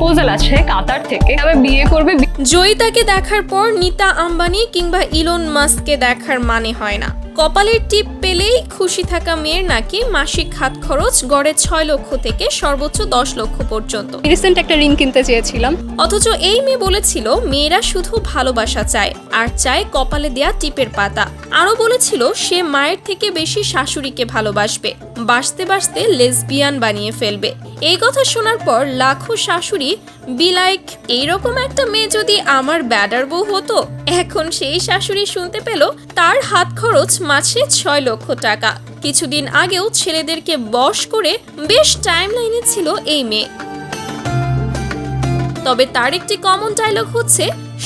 Proposal আছে কাতার থেকে। তবে বিয়ে করবে জয়িতাকে দেখার পর নিতা আম্বানি কিংবা ইলন মাস্ককে দেখার মানে হয় না। কপালের টিপ পেলেই খুশি থাকা মেয়ের নাকি মাসিক হাত খরচ গড়ে ছয় লক্ষ থেকে সর্বোচ্চ দশ লক্ষ পর্যন্ত। রিসেন্ট একটা রিং কিনতে চেয়েছিলাম। অথচ এই মেয়ে বলেছিল মেয়েরা শুধু ভালোবাসা চায় আর চায় কপালে দেয়া টিপের পাতা। আরও বলেছিল, সে মায়ের থেকে বেশি শাশুড়িকে ভালোবাসবে বাসতে বাসতে লেসবিয়ান বানিয়ে ফেলবে। এই কথা শোনার পর লাখো শাশুড়ি বিলাইক এইরকম একটা মেয়ে যদি আমার ব্যাডার বউ হতো, এখন সেই শাশুড়ি শুনতে পেল তার হাত খরচ মাসে ছয় লক্ষ টাকা। কিছুদিন আগেও ছেলেদেরকে বশ করে বেশ টাইম লাইনে ছিল এই মেয়ে। তবে তার একটি কমন ডায়লগ হচ্ছে,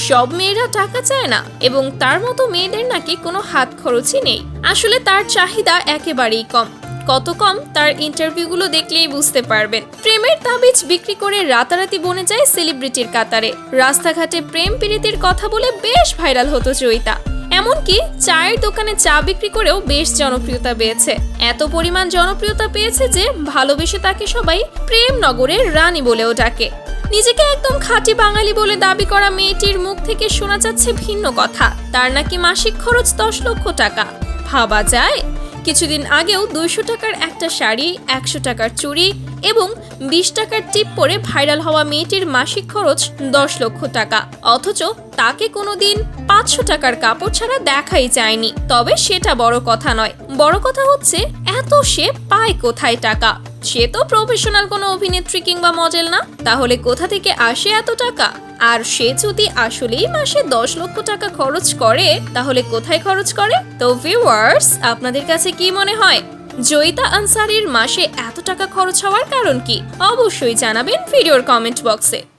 সব মেয়েরা টাকা চায় না এবং তার মতো মেয়েদের নাকি কোনো হাত খরচই নেই। আসলে তার চাহিদা একেবারেই কম। কত কম, তার ইন্টারভিউগুলো দেখলেই বুঝতে পারবেন। প্রেমের তাবিজ বিক্রি করে রাতারাতি বনে যায় সেলিব্রিটির কাতারে। রাস্তাঘাটে প্রেম পীড়িতের কথা বলে বেশ ভাইরাল হতো জয়িতা। এমনকি চায়ের দোকানে চা বিক্রি করেও বেশ জনপ্রিয়তা পেয়েছে। এত পরিমাণ জনপ্রিয়তা পেয়েছে যে ভালোবেসে তাকে সবাই প্রেম নগরের রানী বলেও ডাকে। নিজেকে একদম খাঁটি বাঙালি বলে দাবি করা মেয়েটির মুখ থেকে শোনা যাচ্ছে ভিন্ন কথা। তার নাকি মাসিক খরচ দশ লক্ষ টাকা। ভাবা যায় কিছুদিন আগেও দুইশো টাকার একটা শাড়ি, একশো টাকার চুড়ি এবং বিশ টাকার টিপ পরে ভাইরাল হওয়া মেয়েটির মাসিক খরচ দশ লক্ষ টাকা। অথচ তাকে কোনোদিন পাঁচশো টাকার কাপড় ছাড়া দেখাই যায়নি। তবে সেটা বড় কথা নয়। বড় কথা হচ্ছে, এত সে পায় কোথায় টাকা? সে তো প্রফেশনাল কোনো অভিনেত্রী কিংবা মডেল না। তাহলে কোথা থেকে আসে এত টাকা? আর সে যদি আসলেই মাসে দশ লক্ষ টাকা খরচ করে, তাহলে কোথায় খরচ করে? তো ভিউয়ার্স আপনাদের কাছে কি মনে হয়? জয়িতা আনসারির মাসে এত টাকা খরচ হওয়ার কারণ কি? অবশ্যই জানাবেন ভিডিওর কমেন্ট বক্সে